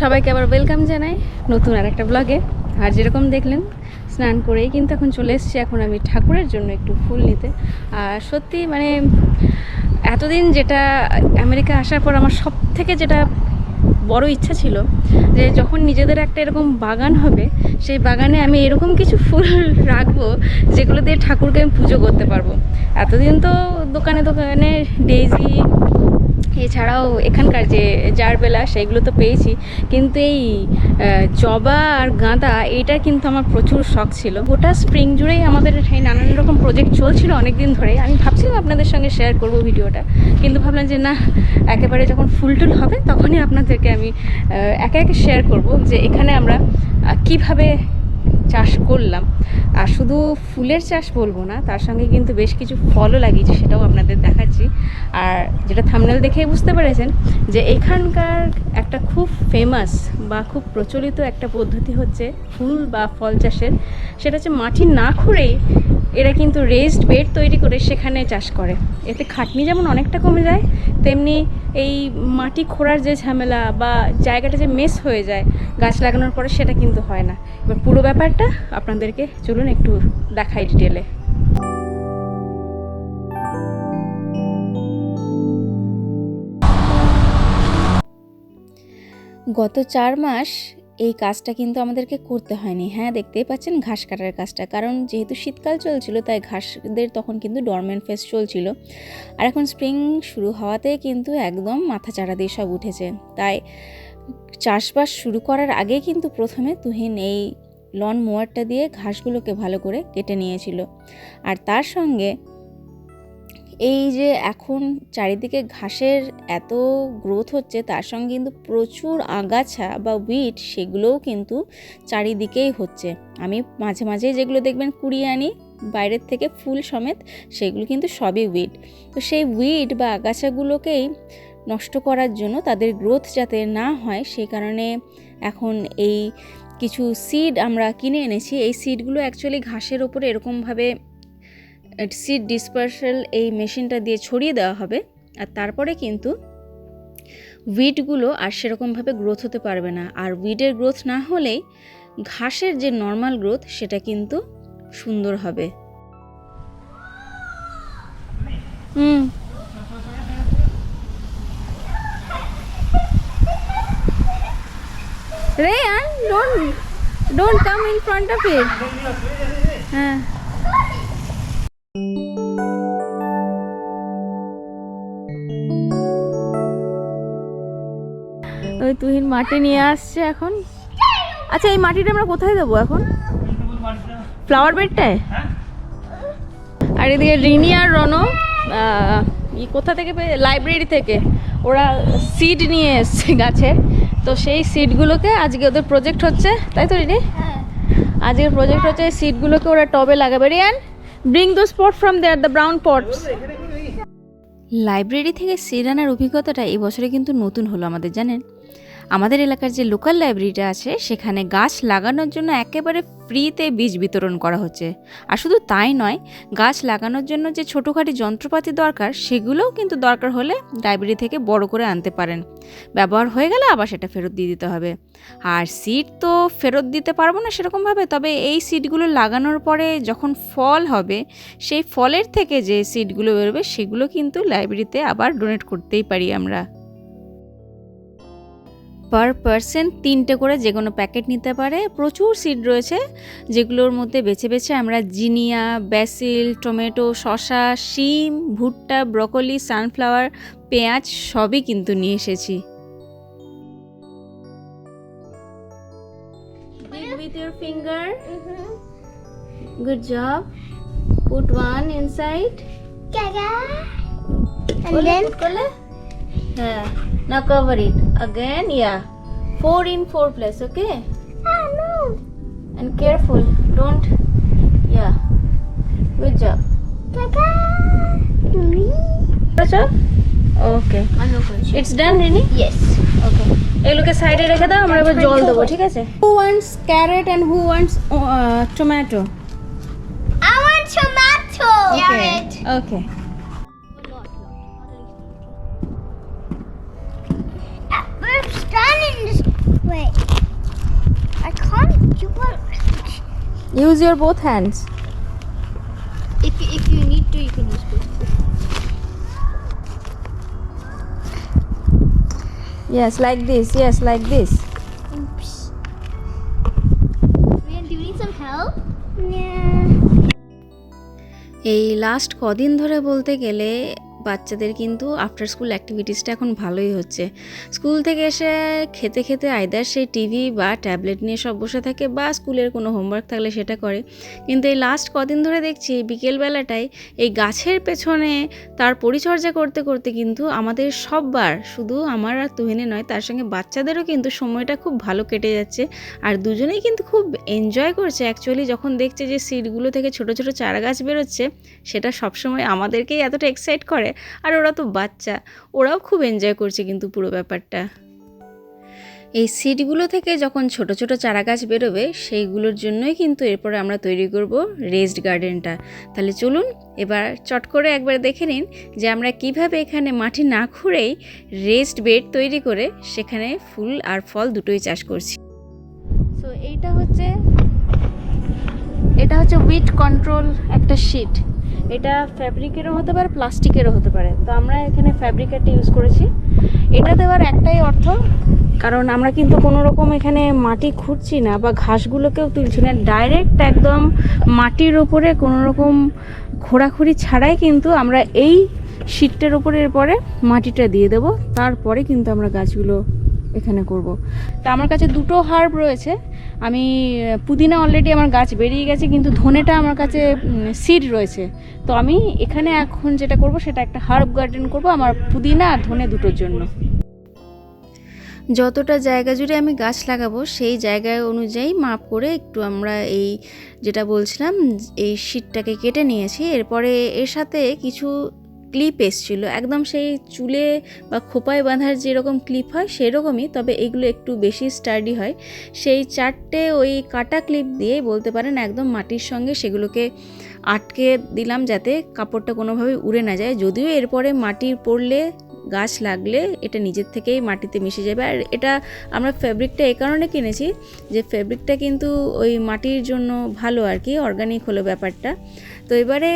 সবাইকে আবার ওয়েলকাম জানাই নতুন আর একটা ব্লগে আর যেরকম দেখলেন, স্নান করেই কিন্তু এখন চলে এসেছি। এখন আমি ঠাকুরের জন্য একটু ফুল নিতে। আর সত্যি মানে এতদিন যেটা আমেরিকা আসার পর আমার সব থেকে যেটা বড় ইচ্ছা ছিল, যে যখন নিজেদের একটা এরকম বাগান হবে, সেই বাগানে আমি এরকম কিছু ফুল রাখব, যেগুলো দিয়ে ঠাকুরকে আমি পুজো করতে পারব। এতদিন তো দোকানে দোকানে ডেইজি এছাড়াও এখানকার যে জারবেলা, সেগুলো তো পেয়েছি। কিন্তু এই জবা আর গাঁদা, এইটা কিন্তু আমার প্রচুর শখ ছিল। গোটা স্প্রিং জুড়েই আমাদের এই নানান রকম প্রজেক্ট চলছিল অনেক দিন ধরেই। আমি ভাবছিলাম আপনাদের সঙ্গে শেয়ার করব ভিডিওটা। কিন্তু ভাবলাম যে না, একেবারে যখন ফুল টুল হবে, তখনই আপনাদেরকে আমি একে একে শেয়ার করব যে এখানে আমরা কীভাবে চাষ করলাম। আর শুধু ফুলের চাষ বলব না, তার সঙ্গে কিন্তু বেশ কিছু ফলও লাগিয়েছি, সেটাও আপনাদের আর যেটা থামনেল দেখেই বুঝতে পেরেছেন যে এখানকার একটা খুব ফেমাস বা খুব প্রচলিত একটা পদ্ধতি হচ্ছে ফুল বা ফল চাষের। সেটা হচ্ছে মাটি না খুঁড়েই এরা কিন্তু রেস্ট বেড তৈরি করে সেখানে চাষ করে। এতে খাটনি যেমন অনেকটা কমে যায়, তেমনি এই মাটি খোঁড়ার যে ঝামেলা বা জায়গাটা যে মেস হয়ে যায়, গাছ লাগানোর পরে সেটা কিন্তু হয় না। এবার পুরো ব্যাপারটা আপনাদেরকে চলুন একটু দেখাই ডিটেলে গত চার মাস এই কাজটা কিন্তু আমাদেরকে করতে হয়নি। হ্যাঁ দেখতেই পাচ্ছেন ঘাস কাটার কাজটা। কারণ যেহেতু শীতকাল চলছিল, তাই ঘাসদের তখন কিন্তু ডরমেন্ট ফেস চলছিল। আর এখন স্প্রিং শুরু হওয়াতে কিন্তু একদম মাথা চাড়া দিয়ে সব উঠেছে। তাই চাষবাস শুরু করার আগে কিন্তু প্রথমে তুহিন এই লন মোয়ারটা দিয়ে ঘাসগুলোকে ভালো করে কেটে নিয়েছিল। আর তার সঙ্গে এই যে এখন চারিদিকে ঘাসের এত গ্রোথ হচ্ছে, তার সঙ্গে কিন্তু প্রচুর আগাছা বা উইড সেগুলোও কিন্তু চারিদিকেই হচ্ছে। আমি মাঝে মাঝে যেগুলো দেখবেন কুড়িয়ে আনি, বাইরের থেকে ফুল সমেত, সেগুলো কিন্তু সবই উইড তো সেই উইড বা আগাছাগুলোকেই নষ্ট করার জন্য তাদের গ্রোথ যাতে না হয়, সেই কারণে এখন এই কিছু সিড আমরা কিনে এনেছি। এই সিডগুলো অ্যাকচুয়ালি ঘাসের ওপরে এরকমভাবে সিড ডিসপার্সাল এই মেশিনটা দিয়ে ছড়িয়ে দেওয়া হবে আর তারপরে কিন্তু উইডগুলো আর সেরকমভাবে গ্রোথ হতে পারবে না। আর উইডের গ্রোথ না হলেই ঘাসের যে নর্মাল গ্রোথ সেটা কিন্তু সুন্দর হবে। Hmm. Rayan, don't don't come in front of it. হ্যাঁ। ওই তুহিন মাটি নিয়ে আসছে এখন। আচ্ছা এই মাটিটা আমরা কোথায় দেবো এখন? ফ্লাওয়ার বেডটায় আর এদিকে রিনি আর রনো কোথা থেকে লাইব্রেরি থেকে। ওরা সিড নিয়ে এসছে গাছে। তো সেই সিডগুলোকে আজকে ওদের প্রজেক্ট হচ্ছে, তাই তো রিনি? আজকের প্রজেক্ট হচ্ছে এই সিডগুলোকে ওরা টবে লাগাবে। রিয়ান ব্রিং দো spot from there the brown pots library থেকে সিড আনার অভিজ্ঞতাটা এই বছরে কিন্তু নতুন হলো আমাদের, জানেন? আমাদের এলাকার যে লোকাল লাইব্রেরিটা আছে, সেখানে গাছ লাগানোর জন্য একেবারে ফ্রিতে বীজ বিতরণ করা হচ্ছে। আর শুধু তাই নয়, গাছ লাগানোর জন্য যে ছোটোখাটি যন্ত্রপাতি দরকার, সেগুলোও কিন্তু দরকার হলে লাইব্রেরি থেকে বড় করে আনতে পারেন। ব্যবহার হয়ে গেলে আবার সেটা ফেরত দিয়ে দিতে হবে। আর সিট তো ফেরত দিতে পারব না সেরকমভাবে, তবে এই সিটগুলো লাগানোর পরে যখন ফল হবে, সেই ফলের থেকে যে সিটগুলো বেরোবে, সেগুলো কিন্তু লাইব্রেরিতে আবার ডোনেট করতেই পারি আমরা। পার পার্সন তিনটে করে যে কোনো প্যাকেট নিতে পারে। প্রচুর সিড রয়েছে যেগুলোর মধ্যে বেছে বেছে আমরা জিনিয়া ব্যাসিল টমেটো শসা শিম ভুট্টা ব্রকলি সানফ্লাওয়ার পেঁয়াজ সবই কিন্তু নিয়ে এসেছি। With your finger. Good job. Put one inside. And then? করলে হ্যাঁ now cover it. Again yeah four in four place okay oh no. and careful don't yeah good job. আচ্ছা okay it's done Rini Yes. Okay এগুলোকে সাইডে রেখে দাও আমরা এবার জল দেবো ঠিক আছে who wants carrot and who wants tomato I want tomato. Carrot. Okay do it. Use your both hands If you, if you need to, you can use both. Yes like this yes like this Oops. Rian, do you need some help? Yeah. এই last কদিন ধরে বলতে গেলে বাচ্চাদের কিন্তু after school অ্যাক্টিভিটিসটা এখন ভালোই হচ্ছে। স্কুল থেকে এসে খেতে খেতে আইদার সেই টিভি বা ট্যাবলেট নিয়ে সব বসে থাকে বা স্কুলের কোনো হোমওয়ার্ক থাকলে সেটা করে। কিন্তু এই লাস্ট কদিন ধরে দেখছি বিকেলবেলাটায় এই গাছের পেছনে তার পরিচর্যা করতে করতে কিন্তু আমাদের সববার, শুধু আমার আর তুহিনে নয়, তার সঙ্গে বাচ্চাদেরও কিন্তু সময়টা খুব ভালো কেটে যাচ্ছে। আর দুজনেই কিন্তু খুব এনজয় করছে। অ্যাকচুয়ালি যখন দেখছে যে সিডগুলো থেকে ছোট ছোট চারা গাছ বেরোচ্ছে, সেটা সবসময় আমাদেরকেই এতটা এক্সাইট করে আর ওরা তো বাচ্চা। ওরাও খুব এনজয় করছে কিন্তু পুরো ব্যাপারটা। এই সিডগুলো থেকে যখন ছোট ছোট চারা গাছ বেরোবে, সেইগুলোর জন্যই কিন্তু এরপরে আমরা তৈরি করব রেস্ট গার্ডেনটা তাহলে চলুন এবার চট করে একবার দেখে নিন যে আমরা কীভাবে এখানে মাটি না খুঁড়েই রেস্ট বেড তৈরি করে সেখানে ফুল আর ফল দুটোই চাষ করছি। সো এইটা হচ্ছে এটা হচ্ছে উইট কন্ট্রোল একটা শিট এটা ফ্যাব্রিকেরও হতে পারে, প্লাস্টিকেরও হতে পারে। তো আমরা এখানে ফ্যাব্রিকেরটা ইউজ করেছি। এটা দেওয়ার একটাই অর্থ, কারণ আমরা কিন্তু কোনো রকম এখানে মাটি খুঁড়ছি না বা ঘাসগুলোকেও তুলছি না। ডাইরেক্ট একদম মাটির ওপরে কোনো রকম খোঁড়াখুড়ি ছাড়াই কিন্তু আমরা এই শিটটার ওপরে এরপরে মাটিটা দিয়ে দেব। তারপরে কিন্তু আমরা গাছগুলো এখানে করব। তা আমার কাছে দুটো হার্ব রয়েছে। আমি পুদিনা অলরেডি আমার গাছ বেরিয়ে গেছে, কিন্তু ধনেটা আমার কাছে সিড রয়েছে। তো আমি এখানে এখন যেটা করব, সেটা একটা হার্ব গার্ডেন করব, আমার পুদিনা আর ধনে দুটোর জন্য। যতটা জায়গা জুড়ে আমি গাছ লাগাবো, সেই জায়গায় অনুযায়ী মাপ করে একটু আমরা এই যেটা বলছিলাম, এই শীটটাকে কেটে নিয়েছি। এরপরে এর সাথে কিছু ক্লিপ এসছিল। একদম সেই চুলে বা খোপায় বাঁধার যেরকম ক্লিপ হয়, সেরকমই, তবে এগুলো একটু বেশি স্টাডি হয়। সেই চারটে ওই কাটা ক্লিপ দিয়ে বলতে পারেন একদম মাটির সঙ্গে সেগুলোকে আটকে দিলাম যাতে কাপড়টা কোনোভাবে উড়ে না যায়। যদিও এরপরে মাটি পড়লে গাছ লাগলে এটা নিজের থেকেই মাটিতে মিশে যাবে। আর এটা আমরা ফ্যাব্রিকটা এ কারণে কিনেছি যে ফ্যাব্রিকটা কিন্তু ওই মাটির জন্য ভালো আর কি অর্গানিক হলো ব্যাপারটা। তো এবারে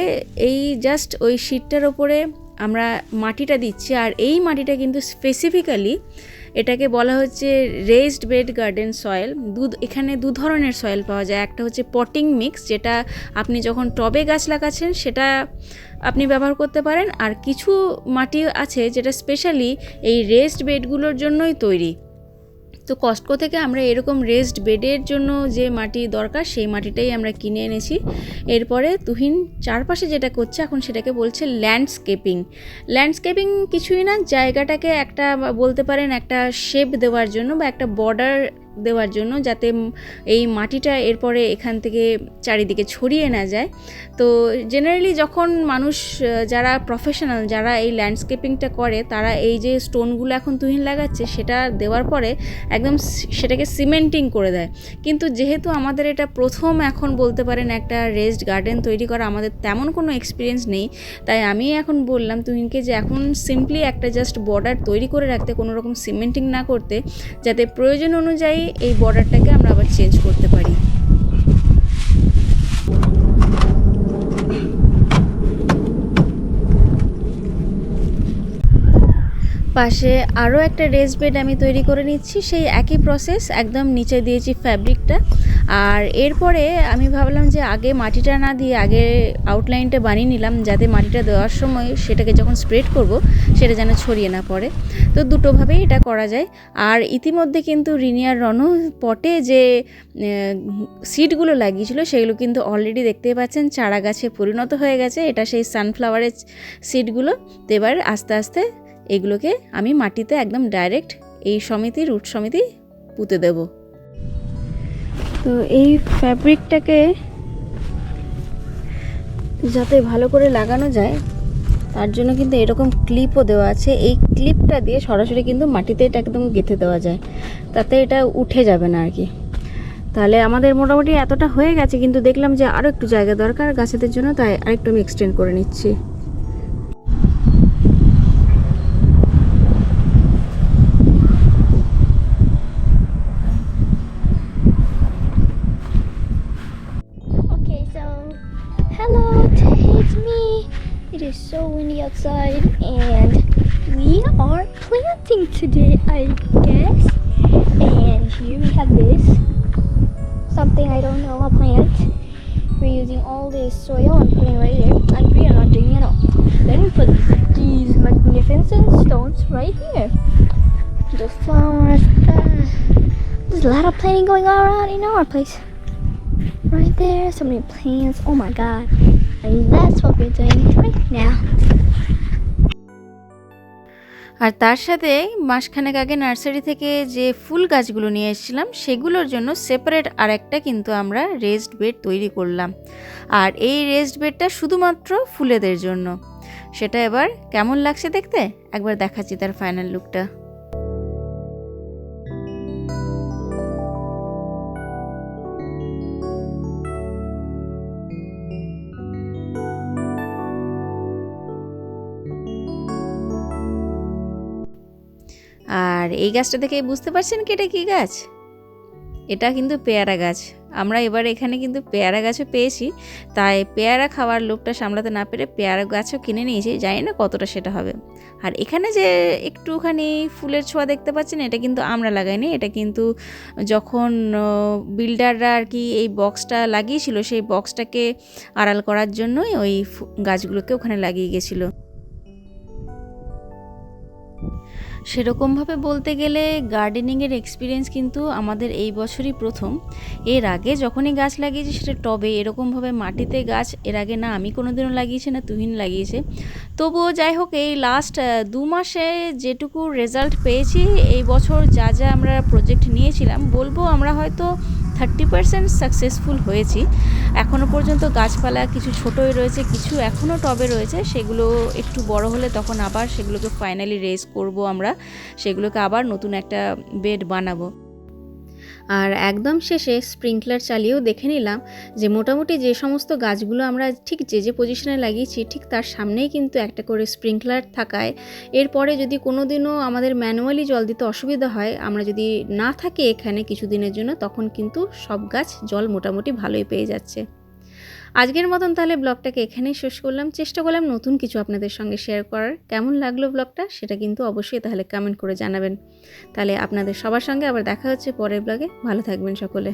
এই জাস্ট ওই শিটটার ওপরে আমরা মাটিটা দিচ্ছি, আর এই মাটিটা কিন্তু স্পেসিফিক্যালি এটাকে বলা হচ্ছে রেজড বেড গার্ডেন সয়েল দু এখানে দু ধরনের সয়েল পাওয়া যায়। একটা হচ্ছে পটিং মিক্স যেটা আপনি যখন টবে গাছ লাগাচ্ছেন, সেটা আপনি ব্যবহার করতে পারেন। আর কিছু মাটি আছে যেটা স্পেশালি এই রেস্ট বেডগুলোর জন্যই তৈরি। তো কস্টকো থেকে আমরা এরকম রেস্ট বেডের জন্য যে মাটি দরকার, সেই মাটিটাই আমরা কিনে এনেছি। এরপরে তুহিন চারপাশে যেটা করছে এখন সেটাকে বলছে ল্যান্ডস্কেপিং ল্যান্ডস্কেপিং কিছুই না, জায়গাটাকে একটা বলতে পারেন একটা শেপ দেওয়ার জন্য বা একটা বর্ডার দেওয়ার জন্য যাতে এই মাটিটা এরপরে এখান থেকে চারিদিকে ছড়িয়ে না যায়। তো জেনারেলি যখন মানুষ যারা প্রফেশনাল যারা এই ল্যান্ডস্কেপিংটা করে, তারা এই যে স্টোনগুলো এখন তুহিন লাগাচ্ছে, সেটা দেওয়ার পরে একদম সেটাকে সিমেন্টিং করে দেয়। কিন্তু যেহেতু আমাদের এটা প্রথম এখন বলতে পারেন একটা রেস্ট গার্ডেন তৈরি করা আমাদের তেমন কোনো এক্সপিরিয়েন্স নেই, তাই আমি এখন বললাম তুহিনকে যে এখন সিম্পলি একটা জাস্ট বর্ডার তৈরি করে রাখতে, কোনো রকম সিমেন্টিং না করতে, যাতে প্রয়োজন অনুযায়ী এই বর্ডারটাকে আমরা আবার চেঞ্জ করতে পারি। পাশে আরও একটা রেস বেড আমি তৈরি করে নিচ্ছি। সেই একই প্রসেস একদম নিচে দিয়েছি ফ্যাব্রিকটা আর এরপরে আমি ভাবলাম যে আগে মাটিটা না দিয়ে আগে আউটলাইনটা বানিয়ে নিলাম, যাতে মাটিটা দেওয়ার সময় সেটাকে যখন স্প্রেড করব, সেটা যেন ছড়িয়ে না পড়ে। তো দুটোভাবেই এটা করা যায়। আর ইতিমধ্যে কিন্তু রিনিয়ার রণ পটে যে সিডগুলো লাগিয়েছিল, সেগুলো কিন্তু অলরেডি দেখতেই পাচ্ছেন চারা গাছে পরিণত হয়ে গেছে। এটা সেই সানফ্লাওয়ারের সিডগুলো তো এবার আস্তে আস্তে এগুলোকে আমি মাটিতে একদম ডাইরেক্ট এই সমিতি রুট সমিতি পুঁতে দেব। তো এই ফ্যাব্রিকটাকে যাতে ভালো করে লাগানো যায়, তার জন্য কিন্তু এরকম ক্লিপও দেওয়া আছে। এই ক্লিপটা দিয়ে সরাসরি কিন্তু মাটিতে এটা একদম গেঁথে দেওয়া যায়। তাতে এটা উঠে যাবে না আর কি তাহলে আমাদের মোটামুটি এতটা হয়ে গেছে, কিন্তু দেখলাম যে আরও একটু জায়গা দরকার গাছেদের জন্য, তাই আরেকটু আমি এক্সটেন্ড করে নিচ্ছি। Today, I guess. And here we have this. Something I don't know, a plant. We're using all this soil and putting right here, and we are not digging at all. Then we put these magnificent stones right here. The flowers. Uh, there's a lot of planting going on around in our place. Right there, so many plants. Oh my god. And that's what we're doing right now. আর তার সাথে মাসখানেক আগে nursery থেকে যে ফুল গাছগুলো নিয়ে এসেছিলাম, সেগুলোর জন্য সেপারেট আর একটা কিন্তু আমরা রেস্ট বেড তৈরি করলাম। আর এই রেস্ট বেডটা শুধুমাত্র ফুলেদের জন্য। সেটা এবার কেমন লাগছে দেখতে? একবার দেখাচ্ছি তার ফাইনাল লুকটা আর এই গাছটা দেখে বুঝতে পারছেন কি এটা কী গাছ? এটা কিন্তু পেয়ারা গাছ। আমরা এবার এখানে কিন্তু পেয়ারা গাছও পেয়েছি। তাই পেয়ারা খাওয়ার লোভটা সামলাতে না পেরে পেয়ারা গাছও কিনে নিয়েছি। জানি না কতটা সেটা হবে। আর এখানে যে একটুখানি ফুলের ছোঁয়া দেখতে পাচ্ছেন, এটা কিন্তু আমরা লাগাইনি। এটা কিন্তু যখন বিল্ডাররা আর কি এই বক্সটা লাগিয়েছিল, সেই বক্সটাকে আড়াল করার জন্যই ওই গাছগুলোকে ওখানে লাগিয়ে গেছিল। সেরকমভাবে বলতে গেলে গার্ডেনিংয়ের এক্সপিরিয়েন্স কিন্তু আমাদের এই বছরই প্রথম। এর আগে যখনই গাছ লাগিয়েছি সেটা টবে, এরকমভাবে মাটিতে গাছ, এর আগে না, আমি কোনোদিনও লাগিয়েছি না, তুহিন লাগিয়েছে। তবুও যাই হোক, এই লাস্ট দু মাসে যেটুকু রেজাল্ট পেয়েছি, এই বছর যা যা আমরা প্রজেক্ট নিয়েছিলাম, বলব আমরা হয়তো থার্টি পার্সেন্ট সাকসেসফুল হয়েছি। এখনও পর্যন্ত গাছপালা কিছু ছোটোই রয়েছে, কিছু এখনও টবে রয়েছে, সেগুলো একটু বড় হলে তখন আবার সেগুলোকে ফাইনালি রেজ করব আমরা, সেগুলোকে আবার নতুন একটা বেড বানাবো। আর একদম শেষে স্প্রিংকলার চালিয়েও দেখে নিলাম যে মোটামুটি যে সমস্ত গাছগুলো আমরা ঠিক যে যে পজিশনে লাগিয়েছি, ঠিক তার সামনেই কিন্তু একটা করে স্প্রিংকলার থাকায়। এরপরে যদি কোনো দিনও আমাদের ম্যানুয়ালি জল দিতে অসুবিধা হয়, আমরা যদি না থাকি এখানে কিছুদিনের জন্য, তখন কিন্তু সব গাছ জল মোটামুটি ভালোই পেয়ে যাচ্ছে। আজকের মতন তাহলে ব্লগটাকে এখানেই শেষ করলাম। চেষ্টা করলাম নতুন কিছু আপনাদের সঙ্গে শেয়ার করার। কেমন লাগল ব্লগটা? সেটা কিন্তু অবশ্যই তাহলে কমেন্ট করে জানাবেন। তাহলে আপনাদের সবার সঙ্গে আবার দেখা হচ্ছে পরের ব্লগে। ভালো থাকবেন সকলে।